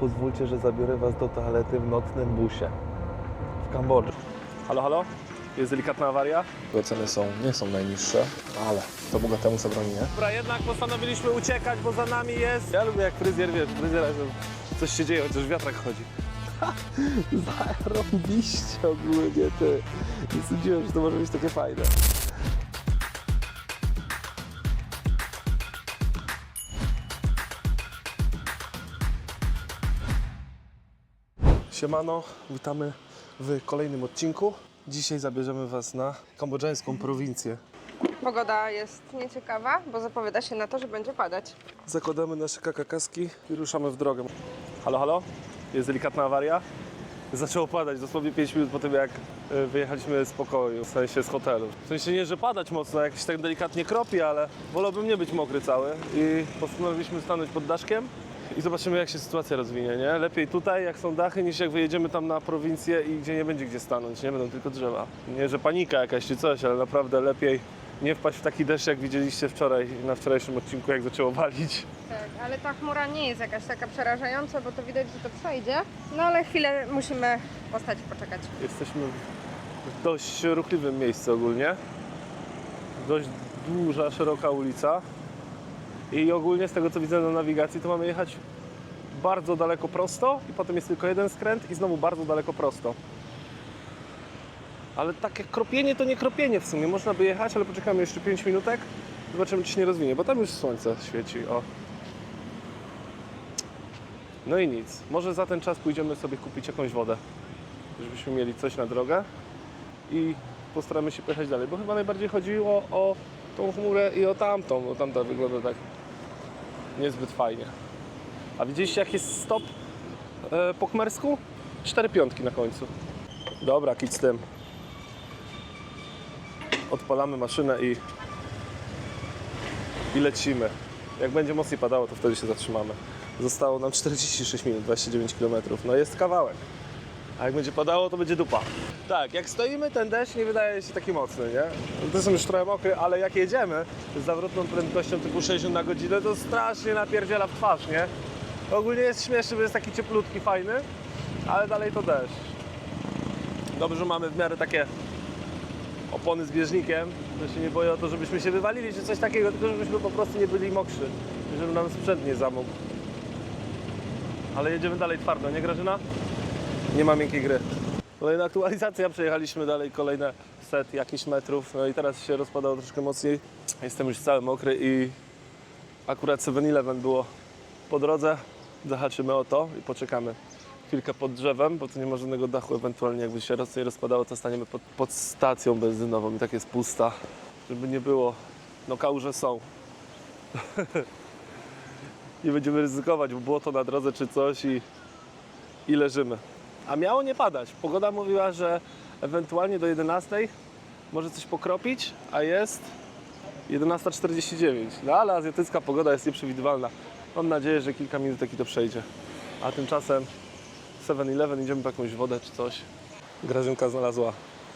pozwólcie, że zabiorę Was do toalety w nocnym busie w Kambodży. Halo, halo? Jest delikatna awaria? Ceny są, nie są najniższe, ale to bogatemu zabroni, nie? Dobra, jednak postanowiliśmy uciekać, bo za nami jest... Ja lubię jak fryzjer, wiesz, fryzjera, że coś się dzieje, chociaż wiatrak chodzi. Zarobiście ogólnie, ty. Nie sądziłem, że to może być takie fajne. Siemano, witamy w kolejnym odcinku. Dzisiaj zabierzemy Was na kambodżańską prowincję. Pogoda jest nieciekawa, bo zapowiada się na to, że będzie padać. Zakładamy nasze kakakaski i ruszamy w drogę. Halo, halo? Jest delikatna awaria? Zaczęło padać dosłownie 5 minut po tym, jak e, wyjechaliśmy z pokoju, w sensie z hotelu. W sensie nie, że padać mocno, jakieś tak delikatnie kropi, ale wolałbym nie być mokry cały. I postanowiliśmy stanąć pod daszkiem i zobaczymy, jak się sytuacja rozwinie, nie? Lepiej tutaj, jak są dachy, niż jak wyjedziemy tam na prowincję i gdzie nie będzie gdzie stanąć, nie? Będą tylko drzewa. Nie, że panika jakaś czy coś, ale naprawdę lepiej nie wpaść w taki deszcz, jak widzieliście wczoraj, na wczorajszym odcinku, jak zaczęło walić. Tak, ale ta chmura nie jest jakaś taka przerażająca, bo to widać, że to przejdzie. No ale chwilę musimy postać i poczekać. Jesteśmy w dość ruchliwym miejscu ogólnie. Dość duża, szeroka ulica. I ogólnie z tego co widzę na nawigacji, to mamy jechać bardzo daleko prosto i potem jest tylko jeden skręt i znowu bardzo daleko prosto. Ale takie kropienie to nie kropienie w sumie. Można by jechać, ale poczekamy jeszcze 5 minutek. Zobaczymy, czy się nie rozwinie, bo tam już słońce świeci. O. No i nic. Może za ten czas pójdziemy sobie kupić jakąś wodę żebyśmy mieli coś na drogę i postaramy się pojechać dalej, bo chyba najbardziej chodziło o tą chmurę i o tamtą, bo tamta wygląda tak niezbyt fajnie. A widzieliście jak jest stop e, po kmersku? Cztery piątki na końcu. Dobra, kit z tym. Odpalamy maszynę i, i lecimy. Jak będzie mocniej padało, to wtedy się zatrzymamy. Zostało nam 46 minut, 29 km. No jest kawałek. A jak będzie padało, to będzie dupa. Tak, jak stoimy, ten deszcz nie wydaje się taki mocny, nie? To są już trochę mokry, ale jak jedziemy z zawrotną prędkością typu 60 na godzinę, to strasznie napierdziela w twarz, nie? Ogólnie jest śmieszny, bo jest taki cieplutki, fajny, ale dalej to deszcz. Dobrze, że mamy w miarę takie opony z bieżnikiem, że się nie boję o to, żebyśmy się wywalili czy coś takiego, tylko żebyśmy po prostu nie byli mokrzy, żeby nam sprzęt nie zamógł. Ale jedziemy dalej twardo, nie Grażyna? Nie ma miękkiej gry. Kolejna aktualizacja, przejechaliśmy dalej kolejne set jakichś metrów, no i teraz się rozpadało troszkę mocniej. Jestem już cały mokry i akurat 7-Eleven było po drodze. Zahaczymy o to i poczekamy chwilkę pod drzewem, bo tu nie ma żadnego dachu. Ewentualnie jakby się mocniej rozpadało, to staniemy pod, pod stacją benzynową i tak jest pusta, żeby nie było. No kałuże są. nie będziemy ryzykować, bo było to na drodze czy coś i, i leżymy. A miało nie padać. Pogoda mówiła, że ewentualnie do 11 może coś pokropić, a jest 11.49. No ale azjatycka pogoda jest nieprzewidywalna. Mam nadzieję, że kilka minutek i to przejdzie. A tymczasem 7-Eleven, idziemy po jakąś wodę czy coś. Grażynka znalazła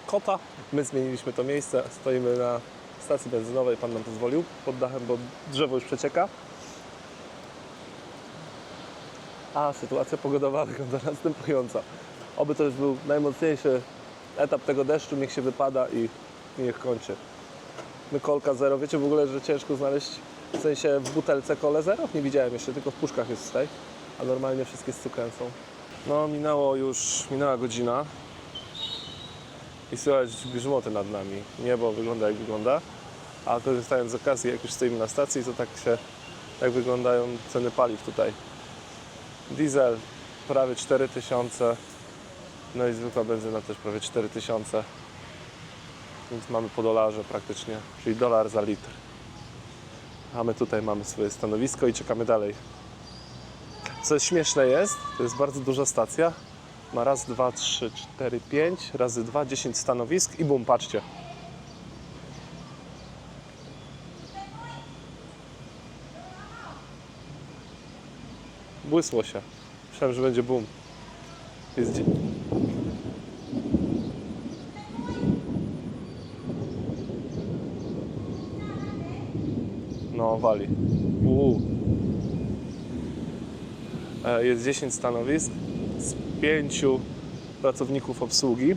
kota. My zmieniliśmy to miejsce. Stoimy na stacji benzynowej. Pan nam pozwolił pod dachem, bo drzewo już przecieka. A sytuacja pogodowa wygląda następująca. Oby to już był najmocniejszy etap tego deszczu, niech się wypada i, niech kończy. Mykolka zero. Wiecie w ogóle, że ciężko znaleźć w sensie w butelce kole zero? Nie widziałem jeszcze, tylko w puszkach jest tutaj, a normalnie wszystkie z cukrem są. No minęło już, minęła godzina i słychać grzmoty nad nami. Niebo wygląda jak wygląda, a korzystając z okazji, jak już stoimy na stacji, to tak się, tak wyglądają ceny paliw tutaj. Diesel prawie 4000, no i zwykła benzyna też prawie 4000. Więc mamy po dolarze praktycznie, czyli dolar za litr. A my tutaj mamy swoje stanowisko i czekamy dalej. Co śmieszne jest, to jest bardzo duża stacja. Ma raz, dwa, trzy, cztery, pięć, razy dwa, dziesięć stanowisk i bum, patrzcie. Błysło się. Myślałem, że będzie boom. Jest dzie- No, wali. Uuu. E, Jest 10 stanowisk z 5 pracowników obsługi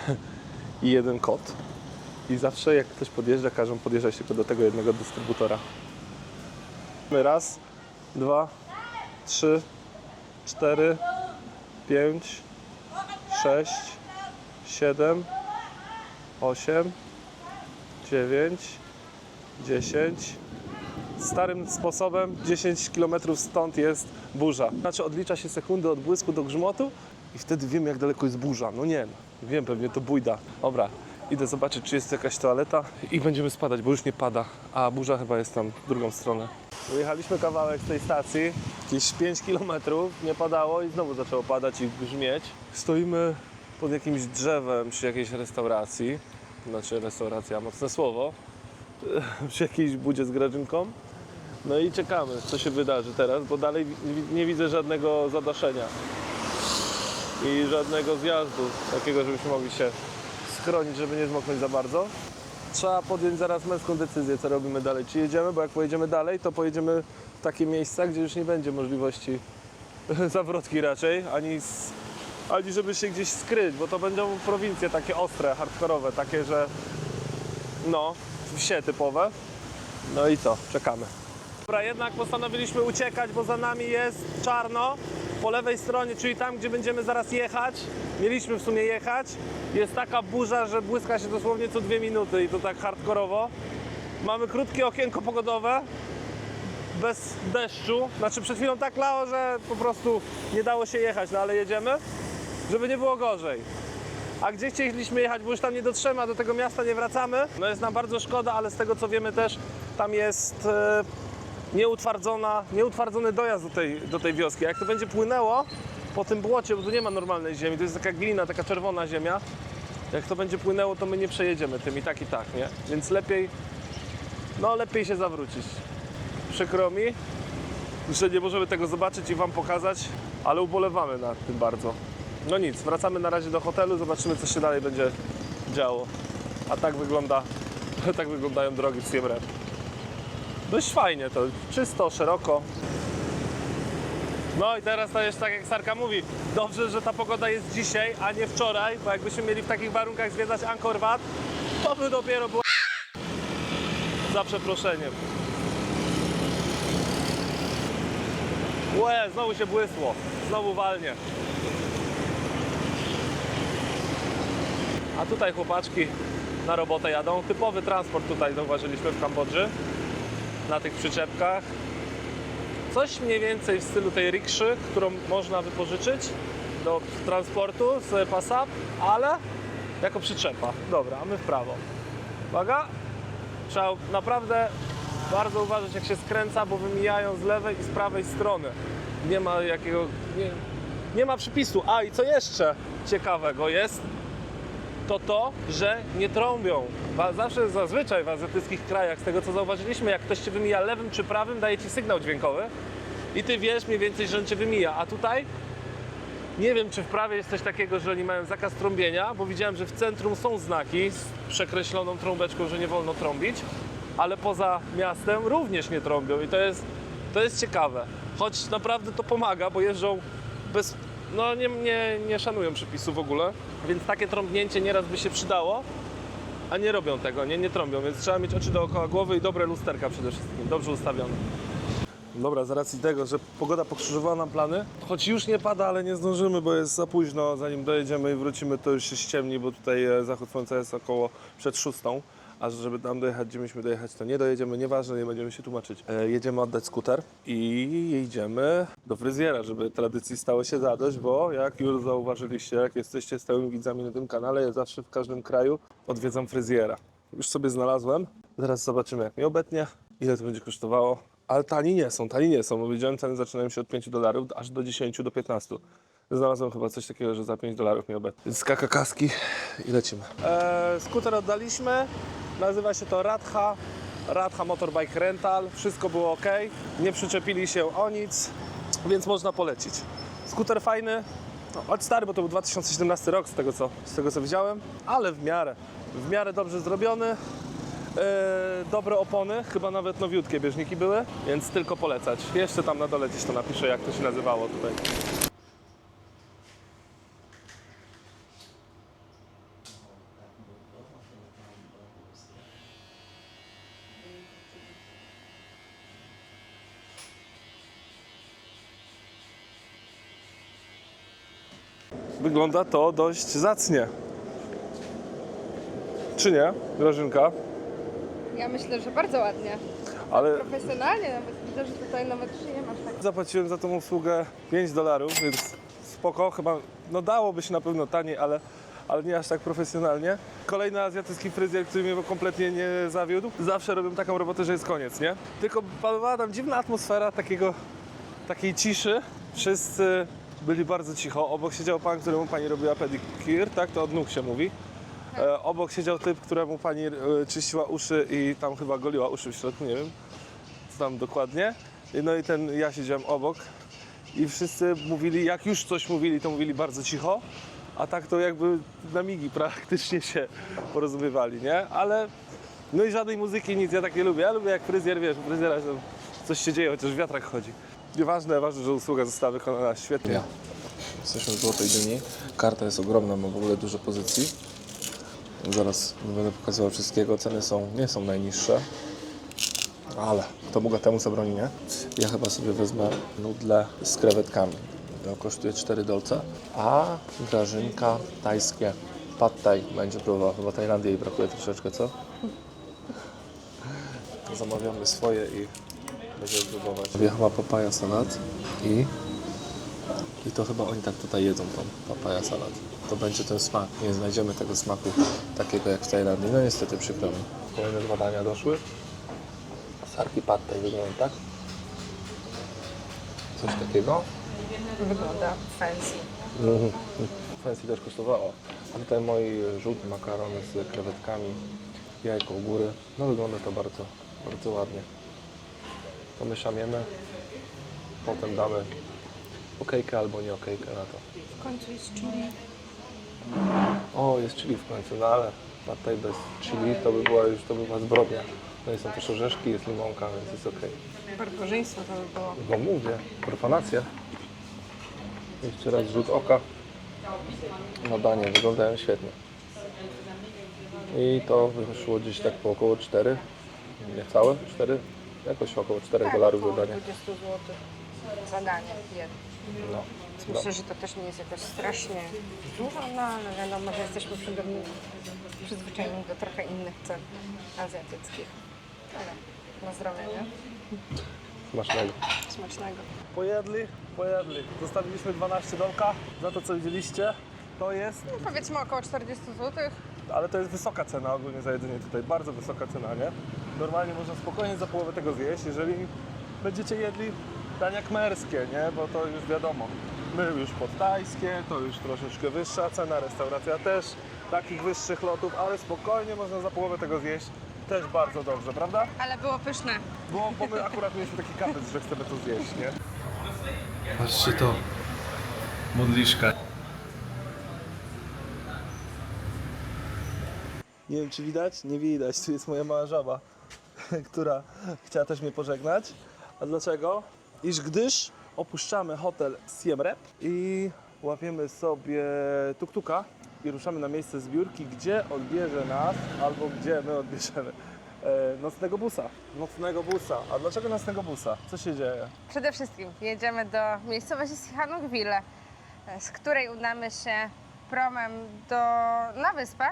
i jeden kod. I zawsze jak ktoś podjeżdża, każą podjeżdżać tylko do tego jednego dystrybutora. Raz, dwa, trzy, cztery, pięć, sześć, siedem, osiem, dziewięć, dziesięć. Starym sposobem 10 km stąd jest burza. Znaczy odlicza się sekundy od błysku do grzmotu i wtedy wiem jak daleko jest burza. No nie, no, wiem pewnie to bójda. Dobra, idę zobaczyć czy jest jakaś toaleta i będziemy spadać, bo już nie pada, a burza chyba jest tam w drugą stronę. Wyjechaliśmy kawałek z tej stacji, jakieś 5 km, nie padało i znowu zaczęło padać i grzmieć. Stoimy pod jakimś drzewem przy jakiejś restauracji, znaczy restauracja, mocne słowo, przy jakiejś budzie z grażynką. No i czekamy, co się wydarzy teraz, bo dalej nie widzę żadnego zadaszenia i żadnego zjazdu takiego, żebyśmy mogli się schronić, żeby nie zmoknąć za bardzo. Trzeba podjąć zaraz męską decyzję, co robimy dalej. Czy jedziemy, bo jak pojedziemy dalej, to pojedziemy w takie miejsca, gdzie już nie będzie możliwości zawrotki raczej, ani, s- ani żeby się gdzieś skryć, bo to będą prowincje takie ostre, hardkorowe, takie, że no, wsie typowe. No i co, czekamy. Dobra, jednak postanowiliśmy uciekać, bo za nami jest czarno. Po lewej stronie, czyli tam, gdzie będziemy zaraz jechać, mieliśmy w sumie jechać, jest taka burza, że błyska się dosłownie co dwie minuty i to tak hardkorowo. Mamy krótkie okienko pogodowe, bez deszczu. Znaczy przed chwilą tak lało, że po prostu nie dało się jechać, no ale jedziemy, żeby nie było gorzej. A gdzie chcieliśmy jechać, bo już tam nie dotrzemy, a do tego miasta nie wracamy. No jest nam bardzo szkoda, ale z tego co wiemy też, tam jest e, nieutwardzona, nieutwardzony dojazd do tej, do tej wioski. Jak to będzie płynęło po tym błocie, bo tu nie ma normalnej ziemi, to jest taka glina, taka czerwona ziemia. Jak to będzie płynęło, to my nie przejedziemy tym i tak i tak, nie? Więc lepiej, no lepiej się zawrócić. Przykro mi, że nie możemy tego zobaczyć i Wam pokazać, ale ubolewamy nad tym bardzo. No nic, wracamy na razie do hotelu, zobaczymy co się dalej będzie działo. A tak wygląda, tak wyglądają drogi w Siem. Dość fajnie to, czysto, szeroko. No i teraz to jest tak jak Sarka mówi, dobrze, że ta pogoda jest dzisiaj, a nie wczoraj, bo jakbyśmy mieli w takich warunkach zwiedzać Angkor Wat, to by dopiero było za przeproszeniem. Łe, znowu się błysło, znowu walnie. A tutaj chłopaczki na robotę jadą. Typowy transport tutaj zauważyliśmy w Kambodży. Na tych przyczepkach. Coś mniej więcej w stylu tej rikszy, którą można wypożyczyć do transportu z Passat, ale jako przyczepa. Dobra, a my w prawo. Uwaga! Trzeba naprawdę bardzo uważać jak się skręca, bo wymijają z lewej i z prawej strony. Nie ma jakiego... Nie, nie ma przypisu. A i co jeszcze ciekawego jest, to to, że nie trąbią. Zawsze, zazwyczaj w azjatyckich krajach, z tego co zauważyliśmy, jak ktoś cię wymija lewym czy prawym, daje ci sygnał dźwiękowy i ty wiesz mniej więcej, że on cię wymija. A tutaj nie wiem, czy w prawie jest coś takiego, że oni mają zakaz trąbienia, bo widziałem, że w centrum są znaki z przekreśloną trąbeczką, że nie wolno trąbić, ale poza miastem również nie trąbią i to jest, to jest ciekawe. Choć naprawdę to pomaga, bo jeżdżą bez, no nie, nie, nie szanują przepisów w ogóle, więc takie trąbnięcie nieraz by się przydało, a nie robią tego, nie, nie trąbią, więc trzeba mieć oczy dookoła głowy i dobre lusterka przede wszystkim, dobrze ustawione. Dobra, z racji tego, że pogoda pokrzyżowała nam plany, choć już nie pada, ale nie zdążymy, bo jest za późno, zanim dojedziemy i wrócimy, to już się ściemni, bo tutaj e, zachód słońca jest około przed szóstą, a żeby tam dojechać, gdzie mieliśmy dojechać, to nie dojedziemy, nieważne, nie będziemy się tłumaczyć. E, jedziemy oddać skuter i jedziemy do fryzjera, żeby tradycji stało się zadość, bo jak już zauważyliście, jak jesteście stałymi widzami na tym kanale, ja zawsze w każdym kraju odwiedzam fryzjera. Już sobie znalazłem, zaraz zobaczymy jak mnie obetnie, ile to będzie kosztowało. Ale tani nie są, tani nie są, bo widziałem ceny zaczynają się od 5 dolarów aż do 10 do 15. Znalazłem chyba coś takiego, że za 5 dolarów mnie obetnie. Więc skaka kaski i lecimy. Eee, skuter oddaliśmy, nazywa się to Radha, Radha Motorbike Rental, wszystko było ok, nie przyczepili się o nic, więc można polecić. Skuter fajny, no, choć stary, bo to był 2017 rok z tego, co, z tego co widziałem, ale w miarę, w miarę dobrze zrobiony. dobre opony, chyba nawet nowiutkie bieżniki były, więc tylko polecać. Jeszcze tam na dole gdzieś to napiszę, jak to się nazywało tutaj. Wygląda to dość zacnie. Czy nie, Grażynka? Ja myślę, że bardzo ładnie. Ale Profesjonalnie nawet widzę, że tutaj nawet nie masz tak. zapłaciłem za tą usługę 5 dolarów, więc spoko, chyba, no dałoby się na pewno taniej, ale, ale nie aż tak profesjonalnie. Kolejny azjatycki fryzjer, który mnie kompletnie nie zawiódł. Zawsze robią taką robotę, że jest koniec, nie? Tylko panowała tam dziwna atmosfera takiego, takiej ciszy. Wszyscy byli bardzo cicho. Obok siedział pan, któremu pani robiła pedicure, tak? To od nóg się mówi. E, obok siedział typ, któremu pani e, czyściła uszy i tam chyba goliła uszy w środku, nie wiem co tam dokładnie. No i ten, ja siedziałem obok i wszyscy mówili, jak już coś mówili, to mówili bardzo cicho, a tak to jakby na migi praktycznie się porozumiewali, nie? Ale no i żadnej muzyki, nic, ja tak nie lubię. Ja lubię jak fryzjer, wiesz, u fryzjera się coś się dzieje, chociaż wiatrak chodzi. Nieważne, ważne, że usługa została wykonana świetnie. Ja. Jesteśmy w Złotej Dyni. Karta jest ogromna, ma w ogóle dużo pozycji. Zaraz nie będę pokazywał wszystkiego. Ceny są, nie są najniższe. Ale kto Boga temu zabroni, nie? Ja chyba sobie wezmę nudle z krewetkami. To kosztuje 4 dolce. A Grażynka tajskie pad thai będzie próbowała. Chyba Tajlandii jej brakuje troszeczkę, co? Zamawiamy swoje i będziemy próbować. Wjechała papaja salat i i to chyba oni tak tutaj jedzą tą papaja salat. To będzie ten smak. Nie znajdziemy tego smaku takiego jak w Tajlandii. No niestety przykro mi. Kolejne dwa dania doszły. Sarki pad thai wyglądają tak. Coś takiego. Wygląda fancy. Mhm. Fancy też kosztowało. A tutaj moi żółty makaron z krewetkami, jajko u góry. No wygląda to bardzo, bardzo ładnie. To my szamiemy. Potem damy okejkę albo nie okejkę na to. W końcu jest chili. O, jest chili w końcu, no ale tutaj bez chili to by była już to by była zbrodnia. No i są też orzeszki, jest limonka, więc jest okej. Barbarzyństwo to by było. No mówię, profanacja. Jeszcze raz rzut oka. No danie wyglądają świetnie. I to wyszło gdzieś tak po około 4, niecałe 4, jakoś około 4 dolarów za Tak, danie. 20 zł za danie jedno. No, Myślę, że to też nie jest jakoś strasznie dużo, no ale wiadomo, że jesteśmy przyzwyczajeni, przyzwyczajeni do trochę innych cen azjatyckich. Ale na zdrowie, nie? smacznego. Smacznego. Pojedli, pojedli. Zostawiliśmy 12 dolka za to, co widzieliście. To jest No, powiedzmy około 40 zł. ale to jest wysoka cena ogólnie za jedzenie tutaj, bardzo wysoka cena, nie? Normalnie można spokojnie za połowę tego zjeść, jeżeli będziecie jedli dania kmerskie, nie? Bo to już wiadomo, my już pod tajskie, to już troszeczkę wyższa cena, restauracja też takich wyższych lotów, ale spokojnie można za połowę tego zjeść, też bardzo dobrze, prawda? Ale było pyszne. Bo, bo my akurat mieliśmy taki kapryc, że chcemy to zjeść, nie? Patrzcie to. Modliszka. Nie wiem, czy widać? Nie widać. Tu jest moja mała żaba, która chciała też mnie pożegnać. A dlaczego? Iż gdyż opuszczamy hotel Siem Reap i łapiemy sobie tuk-tuka i ruszamy na miejsce zbiórki, gdzie odbierze nas, albo gdzie my odbierzemy e, nocnego busa. Nocnego busa. A dlaczego nocnego busa? Co się dzieje? Przede wszystkim jedziemy do miejscowości Sihanoukville, z której udamy się promem do, na wyspę.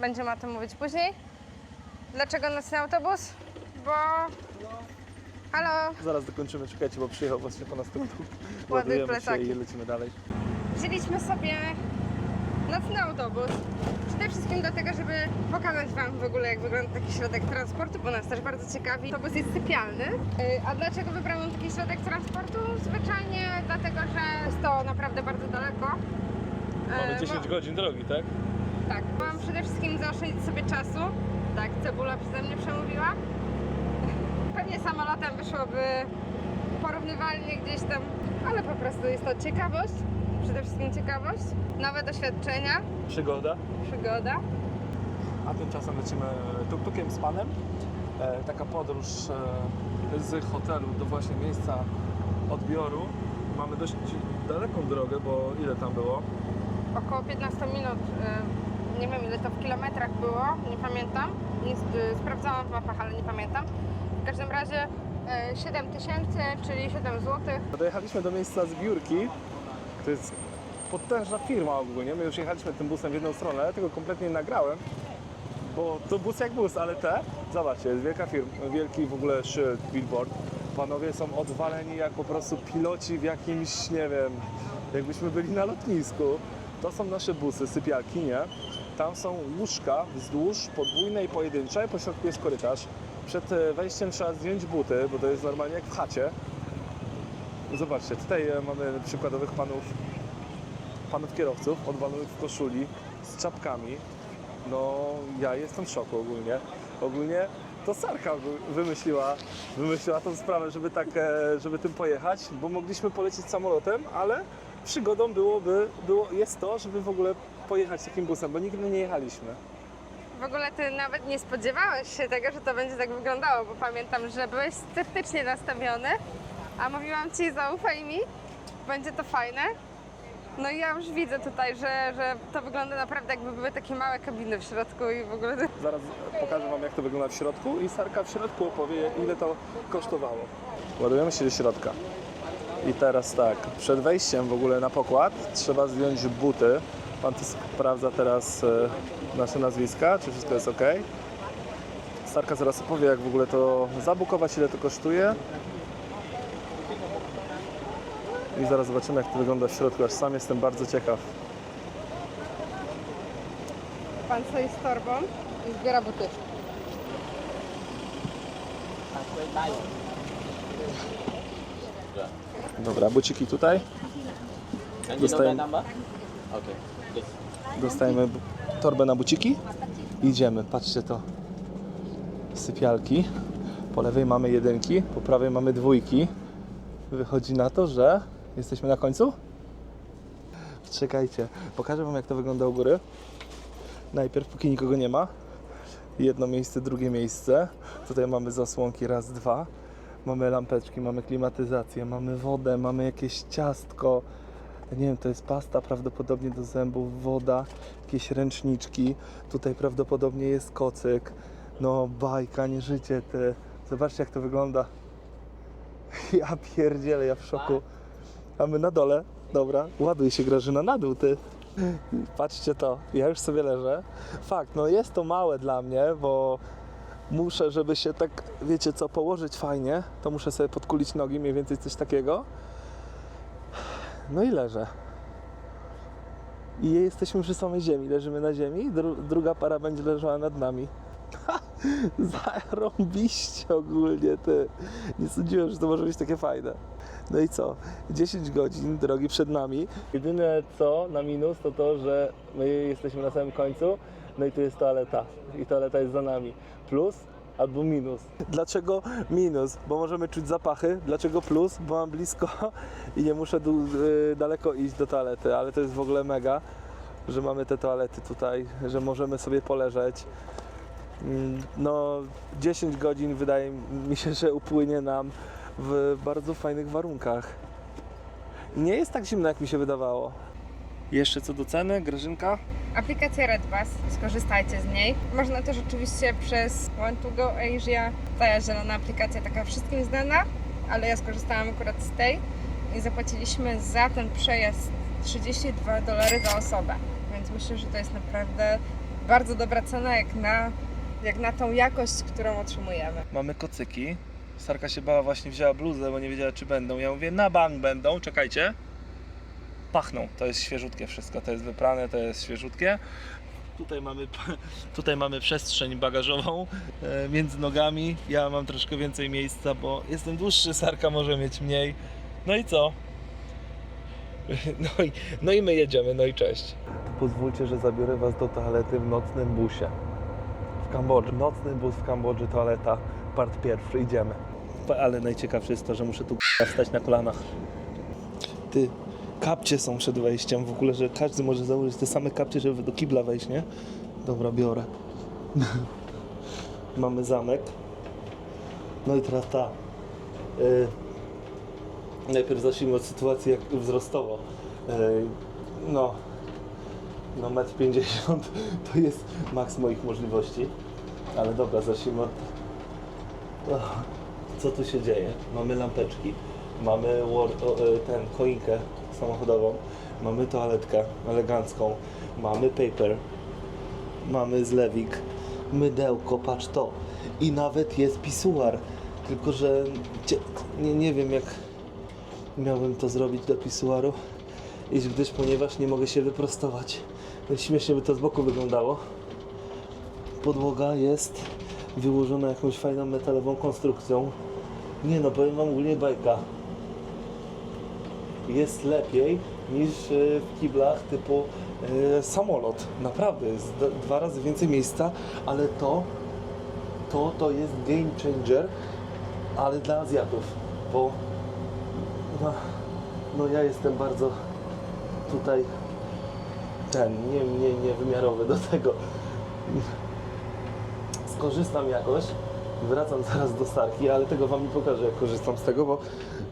Będziemy o tym mówić później. Dlaczego nocny autobus? Bo... Halo, Zaraz dokończymy, czekajcie, bo przyjechał właśnie po nas. Ładuj Ładujemy się plecaki. i lecimy dalej. wzięliśmy sobie nocny autobus. Przede wszystkim dlatego, żeby pokazać Wam w ogóle, jak wygląda taki środek transportu, bo nas też bardzo ciekawi. Autobus jest sypialny. Yy, A dlaczego wybrałam taki środek transportu? Zwyczajnie dlatego, że jest to naprawdę bardzo daleko. Mamy Yy, 10 mo- godzin drogi, tak? Tak, mam przede wszystkim zaoszczędzić sobie czasu. Tak, cebula przeze mnie przemówiła. Pewnie samolotem wyszłoby porównywalnie gdzieś tam, ale po prostu jest to ciekawość. Przede wszystkim ciekawość, nowe doświadczenia, Przygoda. przygoda. a tymczasem lecimy tuk-tukiem z panem. E, taka podróż e, z hotelu do właśnie miejsca odbioru. Mamy dość daleką drogę, bo ile tam było? Około 15 minut. y, Nie wiem ile to w kilometrach było, nie pamiętam. Nie, sprawdzałam w mapach, ale nie pamiętam. W każdym razie y, 7 tysięcy, czyli 7 zł. Dojechaliśmy do miejsca zbiórki. To jest potężna firma ogólnie. My już jechaliśmy tym busem w jedną stronę, ale tego kompletnie nie nagrałem. Bo to bus jak bus, ale te, zobaczcie, jest wielka firma, wielki w ogóle szyld, billboard. Panowie są odwaleni jak po prostu piloci w jakimś, nie wiem, jakbyśmy byli na lotnisku. To są nasze busy, sypialki, nie? Tam są łóżka wzdłuż, podwójne i pojedyncze, po środku jest korytarz. Przed e, wejściem trzeba zdjąć buty, bo to jest normalnie jak w chacie. Zobaczcie, tutaj e, mamy przykładowych panów, panów kierowców, odwalonych w koszuli, z czapkami. No, ja jestem w szoku ogólnie. Ogólnie to Sarka wymyśliła, wymyśliła tą sprawę, żeby tak, e, żeby tym pojechać, bo mogliśmy polecieć samolotem, ale przygodą byłoby, było, jest to, żeby w ogóle pojechać takim busem, bo nigdy nie jechaliśmy. W ogóle ty nawet nie spodziewałeś się tego, że to będzie tak wyglądało, bo pamiętam, że byłeś sceptycznie nastawiony, a mówiłam ci zaufaj mi, będzie to fajne. No i ja już widzę tutaj, że, że to wygląda naprawdę jakby były takie małe kabiny w środku i w ogóle Zaraz pokażę Wam, jak to wygląda w środku i Sarka w środku opowie, ile to kosztowało. Ładujemy się do środka. I teraz tak, przed wejściem w ogóle na pokład trzeba zdjąć buty. Pan tu sprawdza teraz e, nasze nazwiska, czy wszystko jest ok. Sarka zaraz opowie, jak w ogóle to zabukować, ile to kosztuje. I zaraz zobaczymy, jak to wygląda w środku, aż sam jestem bardzo ciekaw. pan stoi z torbą i zbiera buty. Dobra, buciki tutaj. Number? Okay. Dostajemy torbę na buciki idziemy. Patrzcie to. Sypialki. Po lewej mamy jedynki, po prawej mamy dwójki. Wychodzi na to, że jesteśmy na końcu? Czekajcie, pokażę Wam jak to wygląda u góry. Najpierw, póki nikogo nie ma, jedno miejsce, drugie miejsce. Tutaj mamy zasłonki, raz, dwa. Mamy lampeczki, mamy klimatyzację, mamy wodę, mamy jakieś ciastko. Nie wiem, to jest pasta prawdopodobnie do zębów, woda, jakieś ręczniczki. Tutaj prawdopodobnie jest kocyk. No bajka, nie życie ty. Zobaczcie jak to wygląda. Ja pierdzielę, ja w szoku. A my na dole. Dobra, ładuj się Grażyna na dół ty. Patrzcie to, ja już sobie leżę. Fakt, no jest to małe dla mnie, bo muszę, żeby się tak, wiecie co, położyć fajnie, to muszę sobie podkulić nogi, mniej więcej coś takiego. No i leżę. I jesteśmy przy samej ziemi, leżymy na ziemi, dru druga para będzie leżała nad nami. Zarąbiście ogólnie, ty. Nie sądziłem, że to może być takie fajne. No i co? 10 godzin drogi przed nami. Jedyne co na minus to to, że my jesteśmy na samym końcu, no i tu jest toaleta. I toaleta jest za nami. Plus albo minus. Dlaczego minus? Bo możemy czuć zapachy. Dlaczego plus? Bo mam blisko i nie muszę y, daleko iść do toalety, ale to jest w ogóle mega, że mamy te toalety tutaj, że możemy sobie poleżeć. Mm, No, 10 godzin wydaje mi się, że upłynie nam w bardzo fajnych warunkach. Nie jest tak zimno, jak mi się wydawało. Jeszcze co do ceny, Grażynka? Aplikacja Redbus, skorzystajcie z niej. Można też oczywiście przez One2Go Asia, ta zielona aplikacja taka wszystkim znana, ale ja skorzystałam akurat z tej i zapłaciliśmy za ten przejazd 32 dolary za osobę. Więc myślę, że to jest naprawdę bardzo dobra cena jak na, jak na tą jakość, którą otrzymujemy. Mamy kocyki. Sarka się bała, właśnie wzięła bluzę, bo nie wiedziała, czy będą. Ja mówię, na bank będą, czekajcie. Pachną, to jest świeżutkie wszystko, to jest wyprane, to jest świeżutkie. Tutaj mamy, tutaj mamy przestrzeń bagażową e, między nogami. Ja mam troszkę więcej miejsca, bo jestem dłuższy, Sarka może mieć mniej. No i co? No i, no i my jedziemy, no i cześć. Pozwólcie, że zabiorę Was do toalety w nocnym busie. W Kambodży. Nocny bus w Kambodży, toaleta, part pierwszy, idziemy. Ale najciekawsze jest to, że muszę tu stać na kolanach. Ty, kapcie są przed wejściem w ogóle, że każdy może założyć te same kapcie, żeby do kibla wejść, nie? Dobra, biorę. Mamy zamek. No i teraz ta. y, najpierw zacznijmy od sytuacji jak wzrostowo. Y, no, no metr 50 to jest maks moich możliwości. Ale dobra, zacznijmy od... Co tu się dzieje? Mamy lampeczki, mamy y, ten, choinkę samochodową, mamy toaletkę elegancką, mamy paper, mamy zlewik, mydełko, patrz to. I nawet jest pisuar. Tylko, że nie, nie wiem jak miałbym to zrobić do pisuaru, gdyż ponieważ nie mogę się wyprostować. Śmiesznie by to z boku wyglądało. Podłoga jest wyłożona jakąś fajną metalową konstrukcją. Nie no, powiem wam ogólnie bajka. Jest lepiej niż e, w kiblach typu e, samolot. Naprawdę, jest dwa razy więcej miejsca, ale to, to, to jest game changer, ale dla Azjatów, bo no, no ja jestem bardzo tutaj ten, nie, nie, niewymiarowy do tego. Skorzystam jakoś, wracam zaraz do Sarki, ale tego wam nie pokażę jak korzystam z tego, bo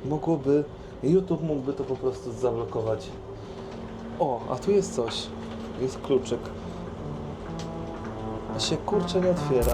mogłoby, YouTube mógłby to po prostu zablokować. O, a tu jest coś. Jest kluczyk. A się kurczę nie otwiera.